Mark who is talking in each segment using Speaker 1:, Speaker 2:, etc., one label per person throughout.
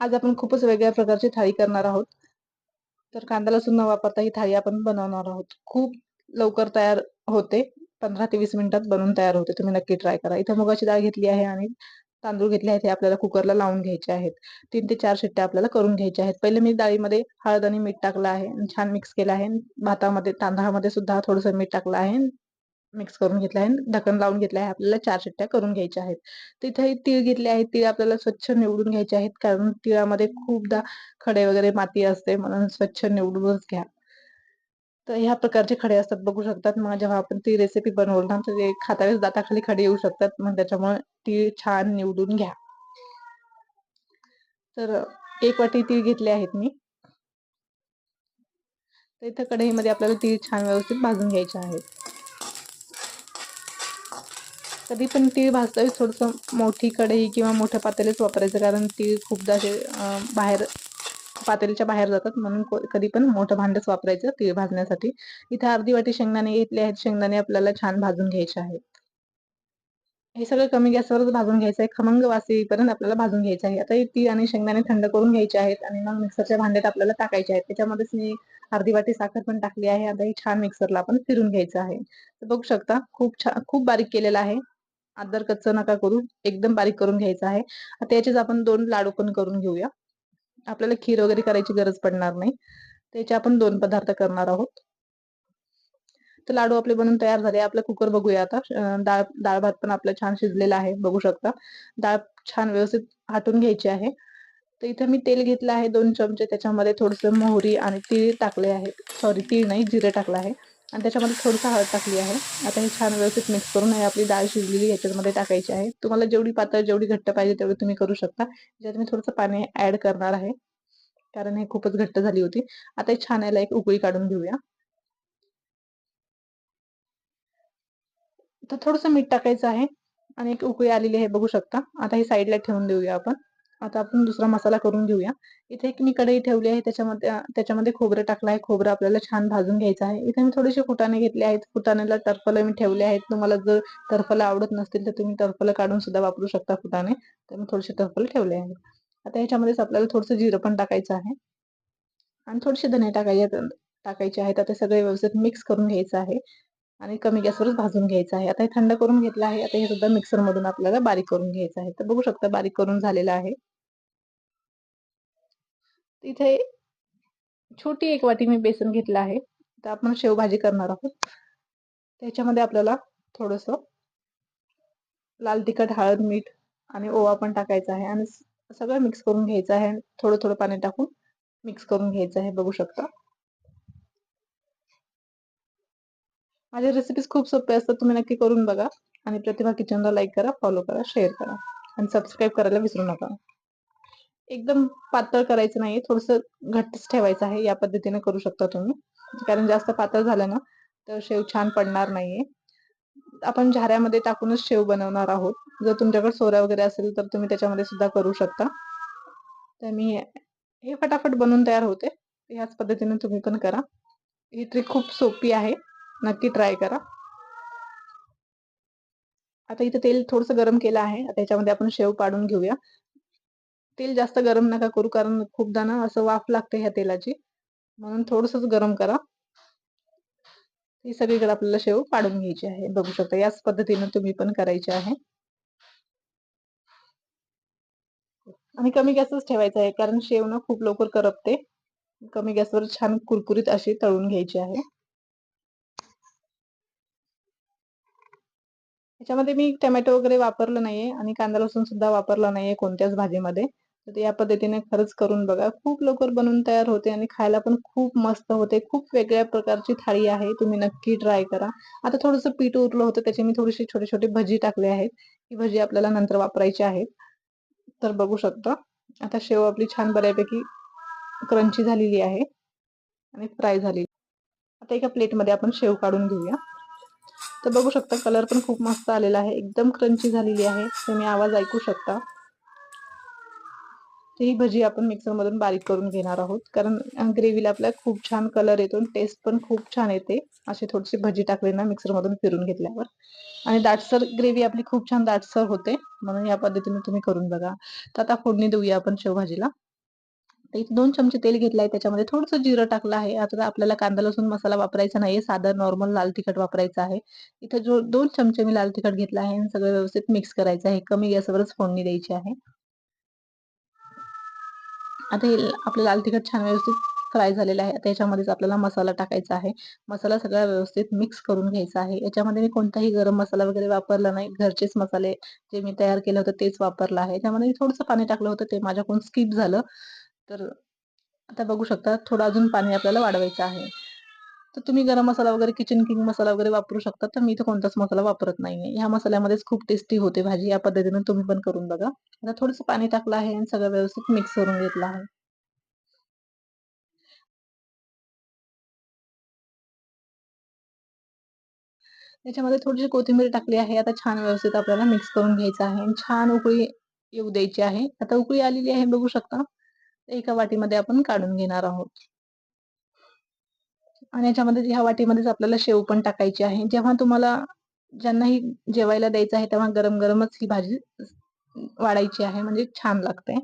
Speaker 1: आज आपण खूपच वेगळ्या प्रकारची थाळी करणार आहोत. तर कांदा लसूण न वापरता ही थाळी आपण बनवणार आहोत. खूप लवकर तयार होते. पंधरा ते वीस मिनिटात बनवून तयार होते. तुम्ही नक्की ट्राय करा. इथे मुगाची डाळ घेतली आहे आणि तांदूळ घेतले आहेत हे आपल्याला कुकरला लावून घ्यायचे आहेत. तीन ते चार शिट्ट्या आपल्याला करून घ्यायच्या आहेत. पहिले मी डाळीमध्ये हळद आणि मीठ टाकलं आहे छान मिक्स केलं आहे. भातामध्ये तांदळामध्ये सुद्धा थोडंसं मीठ टाकलं आहे. मिक्स करून घेतलं आहे ढक्कन लावून घेतलं आहे आपल्याला चार शिट्ट्या करून घ्यायच्या आहेत. तिथे तीळ घेतले आहेत. तीळ आपल्याला स्वच्छ निवडून घ्यायचे आहेत. कारण तिळामध्ये खूपदा खडे वगैरे माती असते. म्हणून स्वच्छ निवडूनच घ्या. तर ह्या प्रकारचे खडे असतात. बघू शकतात. मग जेव्हा आपण ती रेसिपी बनवल ना तर ते खाता वेळेस दाताखाली खडे येऊ शकतात. मग त्याच्यामुळे तीळ छान निवडून घ्या. तर एक वाटी तीळ घेतले आहेत मी. तर इथं कढईमध्ये आपल्याला तीळ छान व्यवस्थित भाजून घ्यायचे आहेत. कधी पण तीळ भाजताना थोडंसं मोठी कढई किंवा मोठ्या पातेलीच वापरायचं कारण तीळ खूपदा असे बाहेर पातेलीच्या बाहेर जातात म्हणून कधी पण मोठं भांडच वापरायचं तीळ भाजण्यासाठी. इथे अर्धी वाटी शेंगदाणे घेतले आहेत शेंगदाणे आपल्याला छान भाजून घ्यायचे आहेत. हे सगळं कमी गॅसवरच भाजून घ्यायचं आहे खमंग वासीपर्यंत आपल्याला भाजून घ्यायचं आहे. आता तीळ आणि शेंगदाणे थंड करून घ्यायचे आहेत आणि मग मिक्सरच्या भांड्यात आपल्याला टाकायचे आहेत. त्याच्यामध्येच मी अर्धी वाटी साखर पण टाकली आहे. आता ही छान मिक्सरला आपण फिरून घ्यायचं आहे. बघू शकता खूप छान खूप बारीक केलेला आहे. आदर कच्च नका करू. एकदम बारीक करून घ्यायचं आहे. आता याचेच आपण दोन लाडू पण करून घेऊया. आपल्याला खीर वगैरे करायची गरज पडणार नाही. त्याचे आपण दोन पदार्थ करणार आहोत. तर लाडू आपले बनून तयार झाले. आपलं कुकर बघूया आता. डाळ डाळ भात पण आपलं छान शिजलेला आहे. बघू शकता. डाळ छान व्यवस्थित हाटून घ्यायची आहे. तर इथे मी तेल घेतलं आहे दोन चमचे. त्याच्यामध्ये थोडस मोहरी आणि तीळ टाकले आहे. सॉरी तीळ नाही जिरे टाकलं आहे. आणि त्याच्यामध्ये थोडंसं हळद टाकली आहे. आता हे छान व्यवस्थित मिक्स करून आपली डाळ शिजलेली याच्यामध्ये टाकायची आहे. तुम्हाला जेवढी पातळ जेवढी घट्ट पाहिजे तेवढी तुम्ही करू शकता. ज्यात मी थोडंसं पाणी ऍड करणार आहे. कारण हे खूपच घट्ट झाली होती. आता हे छान याला एक उकळी काढून घेऊया. तर थोडस मीठ टाकायचं आहे. आणि एक उकळी आलेली आहे बघू शकता. आता हे साईडला ठेवून देऊया आपण. आता आपण दुसरा मसाला करून घेऊया. इथे एक मी कढई ठेवली आहे त्याच्यामध्ये त्याच्यामध्ये खोबरं टाकलं आहे. खोबरं आपल्याला छान भाजून घ्यायचं आहे. इथे मी थोडेसे फुटाणे घेतले आहेत. फुटाण्याला टर्फलं मी ठेवले आहेत. तुम्हाला जर टरफल आवडत नसतील तर तुम्ही टर्फलं काढून सुद्धा वापरू शकता फुटाणे. तर मी थोडेसे टरफल ठेवले आहेत. आता ह्याच्यामध्येच आपल्याला थोडंसं जिरं पण टाकायचं आहे. आणि थोडेसे धने टाकायचे टाकायचे आहेत. आता सगळे व्यवस्थित मिक्स करून घ्यायचं आहे. आणि कमी गॅसवरच भाजून घ्यायचं आहे. आता हे थंड करून घेतलं आहे. आता हे सुद्धा मिक्सर मधून आपल्याला बारीक करून घ्यायचं आहे. तर बघू शकता बारीक करून झालेलं आहे. इथे छोटी एक वाटी मी बेसन घेतलं आहे. तर आपण शेवभाजी करणार आहोत. त्याच्यामध्ये आपल्याला थोडस लाल तिखट हळद मीठ आणि ओवा पण टाकायचा आहे. आणि सगळं मिक्स करून घ्यायचं आहे. थोडं थोडं पाणी टाकून मिक्स करून घ्यायचं आहे. बघू शकता. माझ्या रेसिपीज खूप सोपे असतात. तुम्ही नक्की करून बघा. आणि प्रतिभा किचनला लाईक करा फॉलो करा शेअर करा. आणि सबस्क्राईब करायला विसरू नका. एकदम पातळ करायचं नाही थोडस घट्टच ठेवायचं आहे. या पद्धतीने करू शकता तुम्ही. कारण जास्त पातळ झालं ना तर शेव छान पडणार नाहीये. आपण झाऱ्यामध्ये टाकूनच शेव बनवणार आहोत. जर तुमच्याकडे सोऱ्या वगैरे असेल तर तुम्ही त्याच्यामध्ये सुद्धा करू शकता. तर मी हे फटाफट बनवून तयार होते. याच पद्धतीने तुम्ही पण करा. ही ट्रिक खूप सोपी आहे. नक्की ट्राय करा. आता इथे तेल थोडस गरम केलं आहे. आता याच्यामध्ये आपण शेव पाडून घेऊया. तेल जास्त गरम नका करू कारण खूपदा ना असं वाफ लागते ह्या तेलाची. म्हणून थोडस गरम करा. ही सगळीकडे आपल्याला शेव पाडून घ्यायची आहे. बघू शकता याच पद्धतीने तुम्ही पण करायचे आहे. आणि कमी गॅसच ठेवायचा आहे कारण शेव ना खूप लवकर करपते. कमी गॅसवर छान कुरकुरीत अशी तळून घ्यायची आहे. याच्यामध्ये मी टोमॅटो वगैरे वापरलं नाहीये आणि कांदा लसूण सुद्धा वापरला नाहीये कोणत्याच भाजीमध्ये. तर या पद्धतीने खरंच करून बघा. खूप लवकर बनवून तयार होते आणि खायला पण खूप मस्त होते. खूप वेगळ्या प्रकारची थाळी आहे. तुम्ही नक्की ट्राय करा. आता थोडस पीठ उरलं होतं त्याचे मी थोडीशी छोटे छोटे भजी टाकले आहेत. ही भजी आपल्याला नंतर वापरायची आहेत. तर बघू शकता. आता शेव आपली छान बऱ्यापैकी क्रंची झालेली आहे आणि फ्राय झालेली. आता एका प्लेटमध्ये आपण शेव काढून घेऊया. तर बघू शकता कलर पण खूप मस्त आलेला आहे. एकदम क्रंची झालेली आहे. तुम्ही आवाज ऐकू शकता. ही भजी आपण मिक्सर मधून बारीक करून घेणार आहोत. कारण ग्रेव्हीला आपल्याला खूप छान कलर येतो टेस्ट पण खूप छान येते. अशी थोडीशी भजी टाकली ना मिक्सर मधून फिरून घेतल्यावर. आणि दाटसर ग्रेव्ही आपली खूप छान दाटसर होते. म्हणून या पद्धतीने तुम्ही करून बघा. तर आता फोडणी देऊया आपण शेवभाजीला इथे दोन चमचे तेल घेतलं आहे त्याच्यामध्ये थोडंसं जिरं टाकलं आहे. आता आपल्याला कांदा लसूण मसाला वापरायचा नाहीये. साधा नॉर्मल लाल तिखट वापरायचं आहे. इथे जो दोन चमचे मी लाल तिखट घेतलं आहे. आणि सगळं व्यवस्थित मिक्स करायचं आहे. कमी गॅसवरच फोडणी द्यायची आहे. आता हे आपलं लाल तिखट छान व्यवस्थित फ्राय झालेलं आहे. आता याच्यामध्येच आपल्याला मसाला टाकायचा आहे. मसाला सगळा व्यवस्थित मिक्स करून घ्यायचा आहे. याच्यामध्ये मी कोणताही गरम मसाला वगैरे वापरला नाही. घरचेच मसाले जे मी तयार केलं होतं तेच वापरलं आहे. त्यामध्ये मी थोडंसं पाणी टाकलं होतं. ते माझ्याकडून स्किप झालं. तर आता बघू शकता थोडं अजून पाणी आपल्याला वाढवायचं आहे. तर तुम्ही गरम मसाला वगैरे किचन किंग मसाला वगैरे वापरू शकता. तर मी इथे कोणताच मसाला वापरत नाहीये. ह्या मसाल्यामध्येच खूप टेस्टी होते भाजी. या पद्धतीने तुम्ही पण करून बघा. आता थोडंसं पाणी टाकलं आहे आणि सगळं व्यवस्थित मिक्स करून घेतलं आहे. त्याच्यामध्ये थोडीशी कोथिंबीर टाकली आहे. आता छान व्यवस्थित आपल्याला मिक्स करून घ्यायचं आहे. आणि छान उकळी येऊ द्यायची आहे. आता उकळी आलेली आहे बघू शकता. एका वाटीमध्ये आपण काढून घेणार आहोत. आणि याच्यामध्ये ह्या वाटीमध्येच आपल्याला शेव पण टाकायची आहे. जेव्हा तुम्हाला ज्यांनाही जेवायला द्यायचं आहे तेव्हा गरम गरमच ही भाजी वाढायची आहे म्हणजे छान लागते.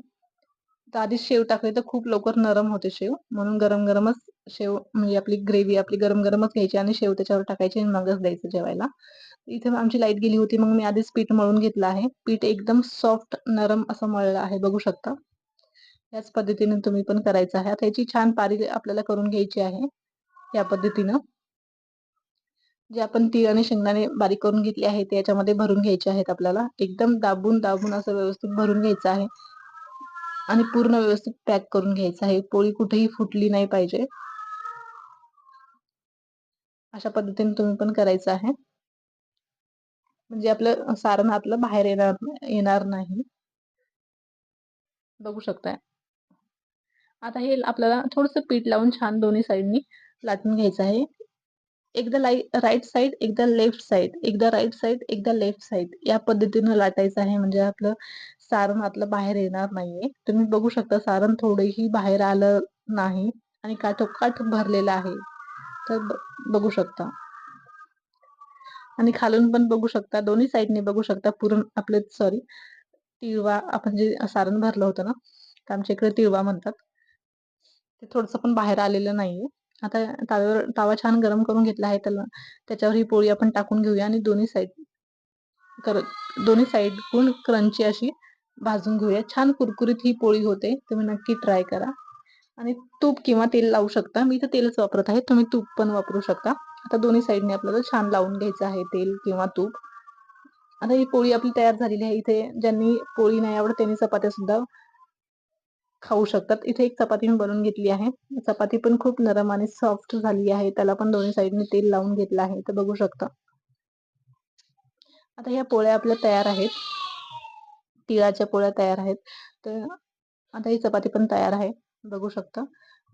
Speaker 1: तर आधीच शेव टाकली तर खूप लवकर नरम होते शेव. म्हणून गरम गरमच शेव म्हणजे आपली ग्रेव्ही आपली गरम गरमच घ्यायची आणि शेव त्याच्यावर टाकायची आणि मगच द्यायचं जेवायला. इथे आमची लाइट गेली होती मग मी आधीच पीठ मळून घेतलं आहे. पीठ एकदम सॉफ्ट नरम असं मळलं आहे बघू शकता. याच पद्धतीने तुम्ही पण करायचं आहे. आता याची छान पारी आपल्याला करून घ्यायची आहे. या पद्धतीनं. जे आपण तीळ आणि शेंगदाणे बारीक करून घेतले आहे ते याच्यामध्ये भरून घ्यायचे आहेत आपल्याला. एकदम दाबून दाबून असं व्यवस्थित भरून घ्यायचं आहे. आणि पूर्ण व्यवस्थित पॅक करून घ्यायचं आहे. पोळी कुठेही फुटली नाही पाहिजे. अशा पद्धतीने तुम्ही पण करायचं आहे. म्हणजे आपलं सारण आपलं बाहेर येणार येणार नाही. बघू शकताय. आता हे आपल्याला थोडस पीठ लावून छान दोन्ही साईडनी लाटून घ्यायचं आहे. एकदा राईट साईड एकदा लेफ्ट साईड एकदा राईट साईड एकदा लेफ्ट साईड या पद्धतीनं लाटायचं आहे. म्हणजे आपलं सारण आपलं बाहेर येणार नाहीये. तुम्ही बघू शकता सारण थोडंही बाहेर आलं नाही आणि काठोकाठ भरलेलं आहे. तर बघू शकता. आणि खालून पण बघू शकता दोन्ही साईडने बघू शकता पुरण आपले सॉरी तिळवा आपण जे सारण भरलं होतं ना तर आमच्या इकडे तिळवा म्हणतात. ते थोडस पण बाहेर आलेलं नाहीये. आता ताव्यावर तावा छान गरम करून घेतला आहे त्याला त्याच्यावर ही पोळी आपण टाकून घेऊया आणि दोन्ही साईड कर दोन्ही साईडहून क्रंची अशी भाजून घेऊया. छान कुरकुरीत ही पोळी होते तुम्ही नक्की ट्राय करा. आणि तूप किंवा तेल लावू शकता. मी इथे तेलच वापरत आहे तुम्ही तूप पण वापरू शकता. आता दोन्ही साईडने आपल्याला छान लावून घ्यायचं आहे तेल किंवा तूप. आता ही पोळी आपली तयार झालेली आहे. इथे ज्यांनी पोळी नाही आवडत त्यांनी चपात्या सुद्धा खाऊ शकतात. इथे एक चपाती मी बनवून घेतली आहे. चपाती पण खूप नरम आणि सॉफ्ट झाली आहे. त्याला पण दोन्ही साईडने तेल लावून घेतलं आहे. तर बघू शकता. आता ह्या पोळ्या आपल्या तयार आहेत. तिळाच्या पोळ्या तयार आहेत. तर आता ही चपाती पण तयार आहे. बघू शकता.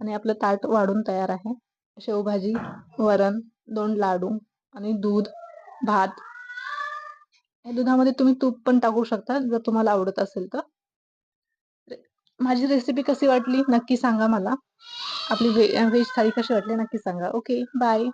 Speaker 1: आणि आपलं ताट वाढून तयार आहे. शेवभाजी वरण दोन लाडू आणि दूध भात. या दुधामध्ये तुम्ही तूप पण टाकू शकता जर तुम्हाला आवडत असेल तर. माझी रेसिपी कशी वाटली? नक्की सांगा मला. आपली व्हेज थाळी कशी वाटली? नक्की सांगा. Okay bye